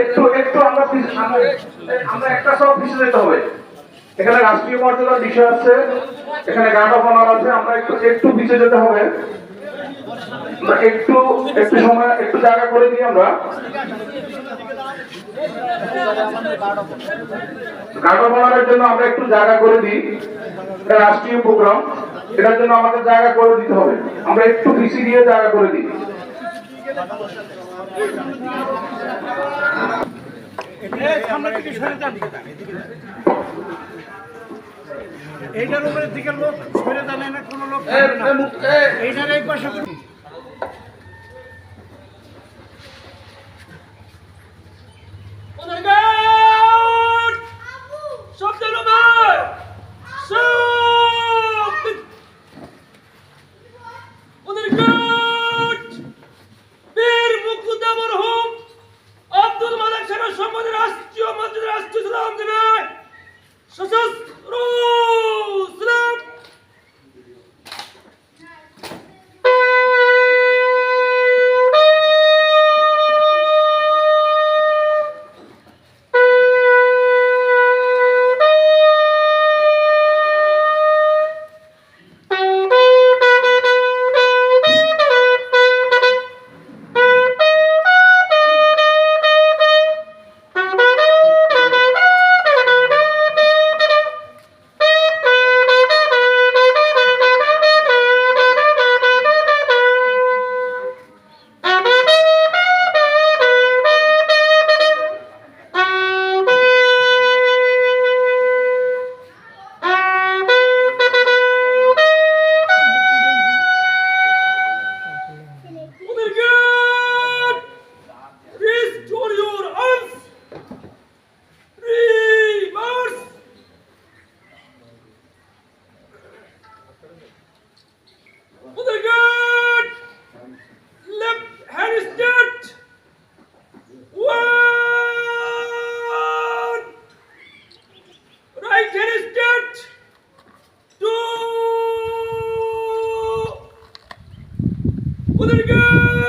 একটু একটু এখানে রাষ্ট্রীয় মর্যাদার বিষয় আছে, এখানে আছে, আমরা একটু একটু পিছিয়ে যেতে হবে। একটু একটু সময়, একটু জায়গা করে দিই আমরা। গার্ড অফ জন্য আমরা একটু জায়গা করে দিই। রাষ্ট্রীয় প্রোগ্রাম এটার জন্য আমাদের জায়গা করে দিতে হবে। আমরা একটু পিছিয়ে দিয়ে জায়গা করে দিই। এইটার উপরে দিকে লোক সরে জানে না কোনো লোক এইটার এই পাশে Well, there you go.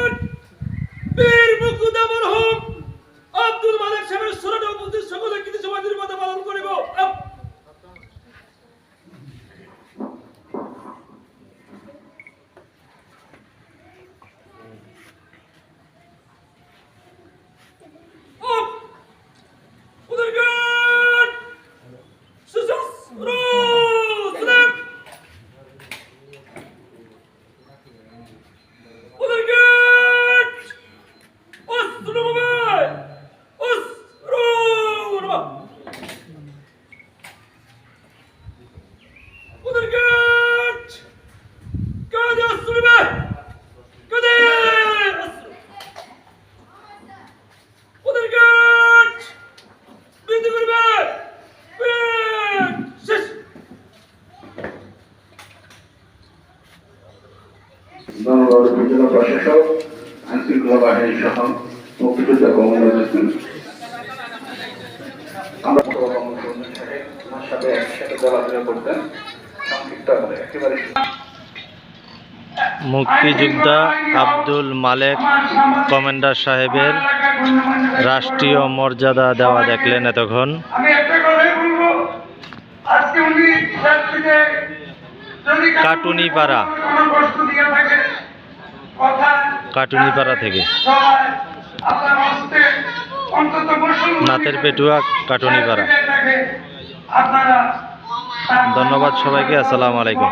উপজেলা প্রশাসক আইনশৃঙ্খলা বাহিনী সহ মুক্তিযোদ্ধা হোসেন আমরা আমার সাথে একসাথে চলাফেরা করতেন। সংক্ষিপ্ত একেবারে মুক্তিযোদ্ধা আব্দুল মালেক কমান্ডার সাহেবের রাষ্ট্রীয় মর্যাদা দেওয়া দেখলেন এতক্ষণ। আমি একটা কথাই বলব আজকে উনি যাত্রীকে যদি কারও কাটুনিপাড়া। কোনো কষ্ট দিয়ে থাকে কথা কাটুনিপাড়া থেকে। নাতের পেটুয়া কাটুনিপাড়া। ধন্যবাদ সবাইকে আসসালামু আলাইকুম।